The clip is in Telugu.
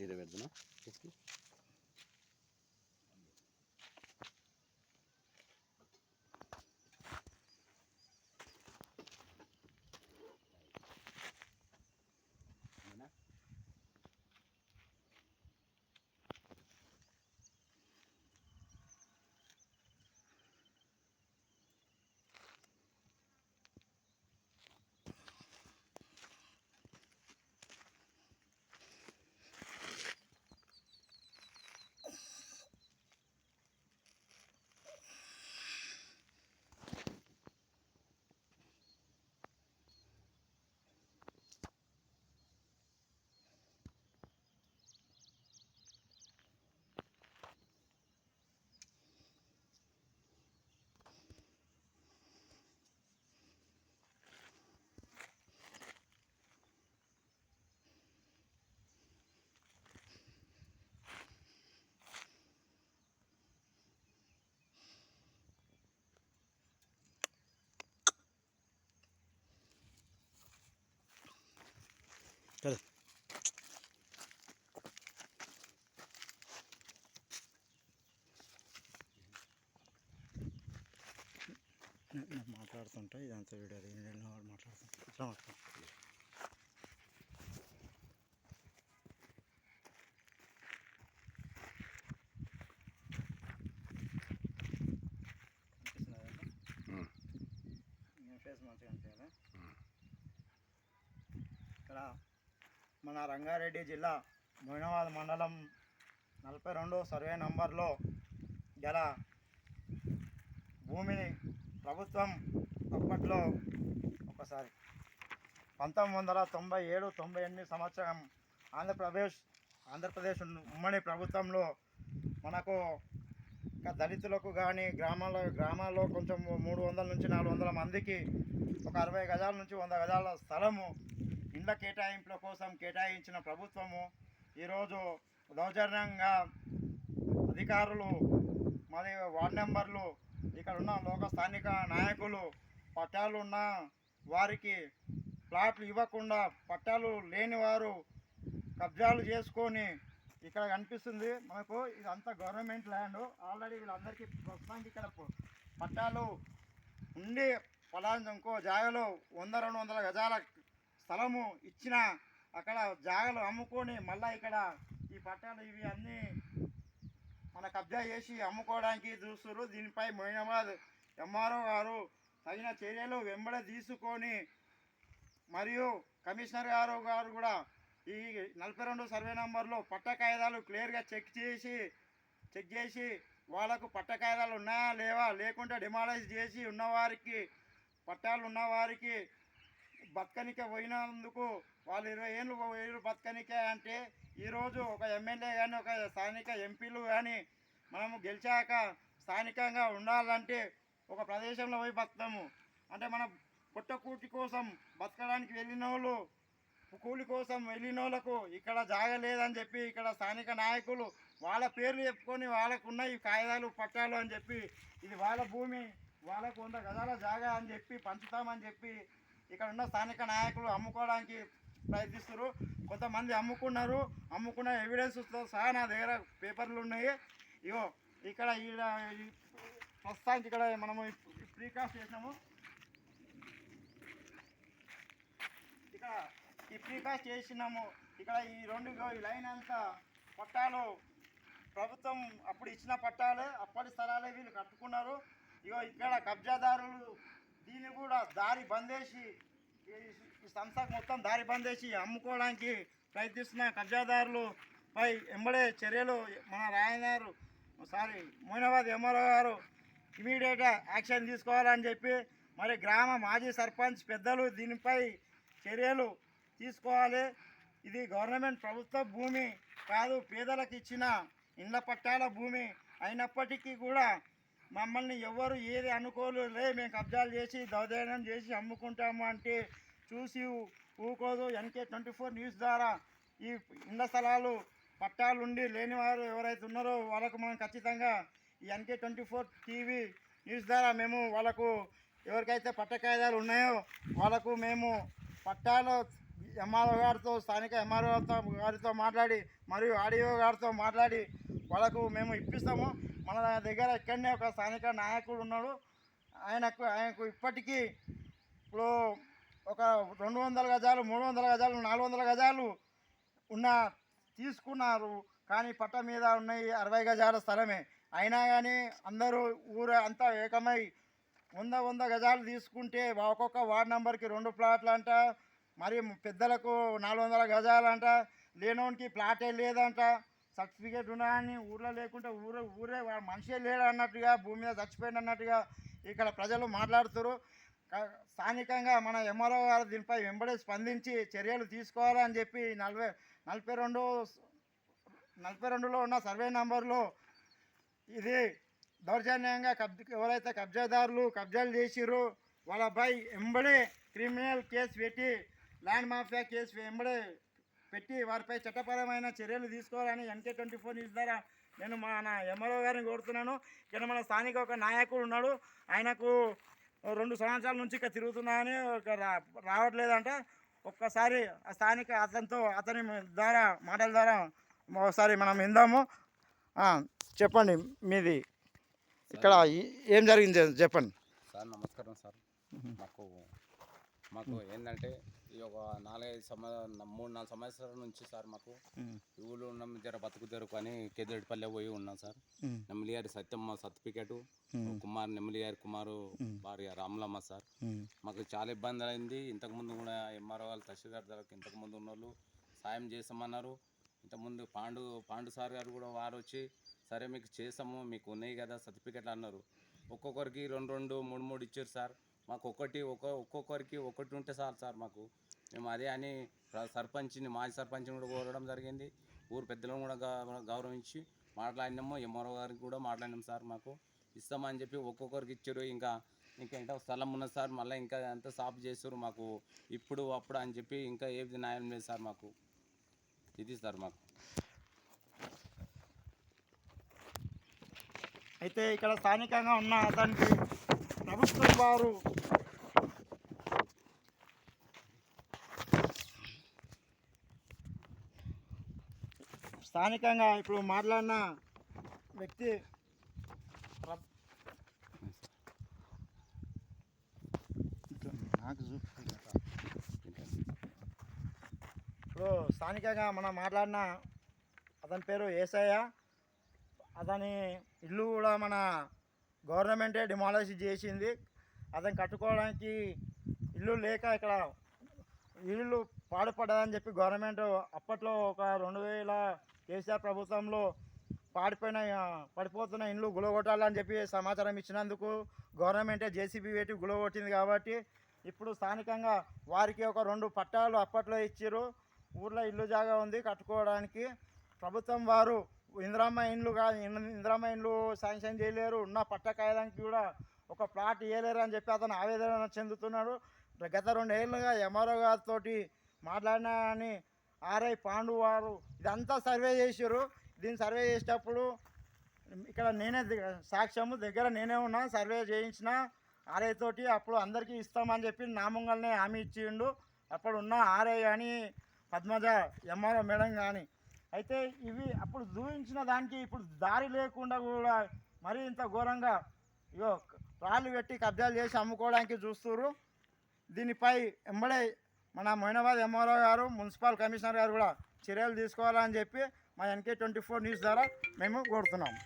yere verdim ha. Çok iyi. కదా. మాట్లాడుతుంటా ఇదంతా వీడియో నేను మాట్లాడుతుంటా. ఇట్లా మాట్లాడుతుంటా మన రంగారెడ్డి జిల్లా మోయినాబాద్ మండలం నలభై రెండు సర్వే నంబర్లో గల భూమిని ప్రభుత్వం అప్పట్లో ఒకసారి పంతొమ్మిది వందల తొంభై ఏడు తొంభై ఎనిమిది సంవత్సరం ఆంధ్రప్రదేశ్ ఆంధ్రప్రదేశ్ ఉమ్మడి ప్రభుత్వంలో మనకు దళితులకు కానీ గ్రామాల్లో గ్రామాల్లో కొంచెం మూడు వందల నుంచి నాలుగు వందల మందికి ఒక అరవై గజాల నుంచి వంద గజాల స్థలము ఇండ్ల కేటాయింపుల కోసం కేటాయించిన ప్రభుత్వము ఈరోజు దౌర్జన్యంగా అధికారులు మరి వార్డు మెంబర్లు ఇక్కడ ఉన్న లోక స్థానిక నాయకులు పట్టాలు ఉన్న వారికి ప్లాట్లు ఇవ్వకుండా పట్టాలు లేని వారు కబ్జాలు చేసుకొని ఇక్కడ కనిపిస్తుంది. మనకు ఇదంతా గవర్నమెంట్ ల్యాండ్. ఆల్రెడీ వీళ్ళందరికీ ప్రస్తుతానికి ఇక్కడ పట్టాలు ఉండి పొలాన్ని ఇంకో జాగాలో వంద రెండు వందల గజాల స్థలము ఇచ్చిన అక్కడ జాగలు అమ్ముకొని మళ్ళీ ఇక్కడ ఈ పట్టాలు ఇవి అన్నీ మన కబ్జా చేసి అమ్ముకోవడానికి చూస్తున్నారు దీనిపై మొయినాబాద్ ఎంఆర్ఓ గారు తగిన చర్యలు వెంబడ తీసుకొని మరియు కమిషనర్ గారు గారు కూడా ఈ నలభై రెండు సర్వే నంబర్లో పట్ట కాగితాలు క్లియర్గా చెక్ చేసి చెక్ చేసి వాళ్ళకు పట్ట కాయిదాలు ఉన్నాయా లేవా లేకుంటే డిమాలైజ్ చేసి ఉన్నవారికి పట్టాలు ఉన్నవారికి బతకనిక పోయినందుకు వాళ్ళు ఇరవై ఏళ్ళు పోయారు బతకనికే అంటే ఈరోజు ఒక ఎమ్మెల్యే కానీ ఒక స్థానిక ఎంపీలు కానీ మనము గెలిచాక స్థానికంగా ఉండాలంటే ఒక ప్రదేశంలో పోయి బతుకుతాము. అంటే మన పుట్టకూటి కోసం బతకడానికి వెళ్ళిన వాళ్ళు కూలి కోసం వెళ్ళిన వాళ్ళకు ఇక్కడ జాగలేదని చెప్పి ఇక్కడ స్థానిక నాయకులు వాళ్ళ పేర్లు చెప్పుకొని వాళ్ళకున్న ఈ కాగితాలు పట్టాలు అని చెప్పి ఇది వాళ్ళ భూమి వాళ్ళకు వంద గజాల జాగా అని చెప్పి పంచుతామని చెప్పి ఇక్కడ ఉన్న స్థానిక నాయకులు అమ్ముకోవడానికి ప్రయత్నిస్తారు కొంతమంది అమ్ముకున్నారు. అమ్ముకున్న ఎవిడెన్స్తో సహా నా దగ్గర పేపర్లు ఉన్నాయి. ఇగో ఇక్కడ ఈడ ప్రస్తుతానికి ఇక్కడ మనము ప్రీకాస్ట్ చేసినాము. ఇక్కడ ఈ ప్రీకాస్ట్ చేసినాము. ఇక్కడ ఈ రెండు ఈ లైన్ అంతా పట్టాలు ప్రభుత్వం అప్పుడు ఇచ్చిన పట్టాలే అప్పటి స్థలాలే వీళ్ళు కట్టుకున్నారు. ఇగో ఇక్కడ కబ్జాదారులు దీన్ని కూడా దారి బందేసి ఈ- సంస్థకు మొత్తం దారి బందేసి అమ్ముకోవడానికి ప్రయత్నిస్తున్న కబ్జాదారులు పై ఎంబడే చర్యలు మన రాయనారు సారీ మోయినాబాద్ ఎంఆర్ఓ గారు ఇమీడియట్గా యాక్షన్ తీసుకోవాలని చెప్పి మరి గ్రామ మాజీ సర్పంచ్ పెద్దలు దీనిపై చర్యలు తీసుకోవాలి. ఇది గవర్నమెంట్ ప్రభుత్వ భూమి కాదు పేదలకు ఇచ్చిన ఇండ్ల పట్టాల భూమి అయినప్పటికీ కూడా మమ్మల్ని ఎవరు ఏది అనుకోలే మేము కబ్జాలు చేసి దౌదయనం చేసి అమ్ముకుంటాము అంటే చూసి ఊకోదు. ఎన్కే ట్వంటీ ఫోర్ న్యూస్ ద్వారా ఈ ఇండ్ల స్థలాలు పట్టాలు ఉండి లేని వారు ఎవరైతే ఉన్నారో వాళ్ళకు మనం ఖచ్చితంగా ఈ NK twenty four TV news ద్వారా మేము వాళ్ళకు ఎవరికైతే పట్ట కాయిదాలు ఉన్నాయో వాళ్ళకు మేము పట్టాలు ఎంఆర్ఓ గారితో స్థానిక ఎంఆర్ఓ గారితో మాట్లాడి మరియు ఆడియో గారితో మాట్లాడి వాళ్ళకు మేము ఇప్పిస్తాము. మన దగ్గర ఇక్కడనే ఒక స్థానిక నాయకుడు ఉన్నాడు. ఆయనకు ఆయనకు ఇప్పటికీ ఇప్పుడు ఒక రెండు వందల గజాలు మూడు వందల గజాలు నాలుగు వందల గజాలు ఉన్న తీసుకున్నారు. కానీ పట్ట మీద ఉన్నాయి అరవై గజాల స్థలమే. అయినా కానీ అందరూ ఊరు అంతా ఏకమై వంద వంద గజాలు తీసుకుంటే ఒక్కొక్క వార్డ్ నెంబర్కి రెండు ప్లాట్లు అంట మరి పెద్దలకు నాలుగు వందల గజాలు అంట లేనోనికి ప్లాటే లేదంట. సర్టిఫికేట్ ఉన్నాయని ఊర్లో లేకుంటే ఊరే ఊరే మనిషే లేడు అన్నట్టుగా భూమి మీద చచ్చిపోయింది అన్నట్టుగా ఇక్కడ ప్రజలు మాట్లాడుతారు. స్థానికంగా మన ఎంఆర్ఓ గారు దీనిపై వెంబడి స్పందించి చర్యలు తీసుకోవాలని చెప్పి నలభై నలభై రెండు నలభై రెండులో ఉన్న సర్వే నంబర్లో ఇది దౌర్జన్యంగా కబ్ ఎవరైతే కబ్జాదారులు కబ్జాలు చేసిర్రో వాళ్ళపై ఎంబడే క్రిమినల్ కేసు పెట్టి ల్యాండ్ మాఫియా కేసు ఎంబడే పెట్టి వారిపై చట్టపరమైన చర్యలు తీసుకోవాలని ఎన్కే ట్వంటీ ఫోర్ న్యూస్ ద్వారా నేను మన ఎంఆర్ఓ గారిని కోరుతున్నాను. ఇక్కడ మన స్థానిక ఒక నాయకుడు ఉన్నాడు. ఆయనకు రెండు సంవత్సరాల నుంచి ఇక్కడ తిరుగుతున్నాయని రావట్లేదంట. ఒక్కసారి ఆ స్థానిక అతనితో అతని ద్వారా మాటల ద్వారా ఒకసారి మనం విందాము. చెప్పండి మీది. ఇక్కడ ఏం జరిగింది చెప్పండి. సార్ నమస్కారం సార్. మాకు మాకు ఏంటంటే ఈ ఒక నాలుగైదు సంవత్సరాలు మూడు నాలుగు సంవత్సరాల నుంచి సార్ మాకు ఈ ఊళ్ళో ఉన్నాం జర బతుకు తెరుకు అని కేదిరెడ్డిపల్లె పోయి ఉన్నాం సార్. నెమ్మలిగారి సత్యమ్మ సర్టిఫికేటు కుమార్ నెమ్మలిగారి కుమారు భార్య రాములమ్మ సార్. మాకు చాలా ఇబ్బంది అయింది ఇంతకుముందు కూడా ఎంఆర్ఓ వాళ్ళు తహసీల్దార్ దగ్గరకు ఇంతకుముందు ఉన్న వాళ్ళు సాయం చేస్తామన్నారు. ఇంతకుముందు పాండు పాండు సార్ గారు కూడా వారు వచ్చి సరే మీకు చేసాము మీకు ఉన్నాయి కదా సర్టిఫికెట్లు అన్నారు. ఒక్కొక్కరికి రెండు రెండు మూడు మూడు ఇచ్చారు సార్. మాకు ఒకటి ఒక్క ఒక్కొక్కరికి ఒకటి ఉంటే సార్ సార్ మాకు. మేము అదే అని సర్పంచ్ని మాజీ సర్పంచ్ని కూడా కోరడం జరిగింది. ఊరు పెద్దలను కూడా గౌరవించి మాట్లాడినాము. ఎంఆర్ఓ గారికి కూడా మాట్లాడినాం సార్ మాకు. ఇస్తామని చెప్పి ఒక్కొక్కరికి ఇచ్చారు. ఇంకా ఇంకా స్థలం ఉన్నది సార్. మళ్ళీ ఇంకా ఎంత సాఫ్ చేస్తారు మాకు. ఇప్పుడు అప్పుడు అని చెప్పి ఇంకా ఏది న్యాయం లేదు సార్ మాకు. ఇది సార్ మాకు. అయితే ఇక్కడ స్థానికంగా ఉన్న అతనికి ప్రభుత్వం వారు స్థానికంగా ఇప్పుడు మాట్లాడిన వ్యక్తి నాకు. ఇప్పుడు స్థానికంగా మనం మాట్లాడిన అతని పేరు ఏసయ్య అతని ఇల్లు కూడా మన గవర్నమెంటే డిమాలిష్ చేసింది. అతను కట్టుకోవడానికి ఇల్లు లేక ఇక్కడ ఇల్లు పాడుపడ్డదని చెప్పి గవర్నమెంట్ అప్పట్లో ఒక రెండు వేల కేసీఆర్ ప్రభుత్వంలో పాడిపోయిన పడిపోతున్న ఇండ్లు గులగొట్టాలని చెప్పి సమాచారం ఇచ్చినందుకు గవర్నమెంటే జేసీబీ పెట్టి గులగొట్టింది కాబట్టి ఇప్పుడు స్థానికంగా వారికి ఒక రెండు పట్టాలు అప్పట్లో ఇచ్చారు ఊర్లో ఇల్లు జాగా ఉంది కట్టుకోవడానికి. ప్రభుత్వం వారు ఇందిరమ్మ ఇండ్లు కాదు ఇన్- ఇండ్లు శాంక్షన్ చేయలేరు. ఉన్న పట్ట కాయడానికి కూడా ఒక ప్లాట్ ఇవ్వలేరు అని చెప్పి అతను ఆవేదన చెందుతున్నాడు. గత రెండేళ్ళుగా ఎంఆర్ఓ గారితో మాట్లాడినా అని ఆర్ఐ పాండు వారు ఇదంతా సర్వే చేసారు దీన్ని సర్వే చేసేటప్పుడు ఇక్కడ నేనే సాక్ష్యము దగ్గర నేనే ఉన్నా సర్వే చేయించిన ఆర్ఐ తోటి అప్పుడు అందరికీ ఇస్తామని చెప్పి నామంగల్నే హామీ ఇచ్చిండు. అప్పుడు ఉన్న ఆర్ఐ కానీ పద్మజ ఎంఆర్ఓ మేడం కానీ అయితే ఇవి అప్పుడు చూపించిన దానికి ఇప్పుడు దారి లేకుండా కూడా మరీ ఇంత ఘోరంగా ఇగో రాళ్ళు పెట్టి కబ్జాలు చేసి అమ్ముకోవడానికి చూస్తున్నారు దీనిపై ఎంబడే మన మొయినాబాద్ ఎంఆర్ఓ గారు మున్సిపల్ కమిషనర్ గారు కూడా చర్యలు తీసుకోవాలని చెప్పి మా ఎన్కే ట్వంటీ ఫోర్ న్యూస్ ద్వారా మేము కోరుతున్నాము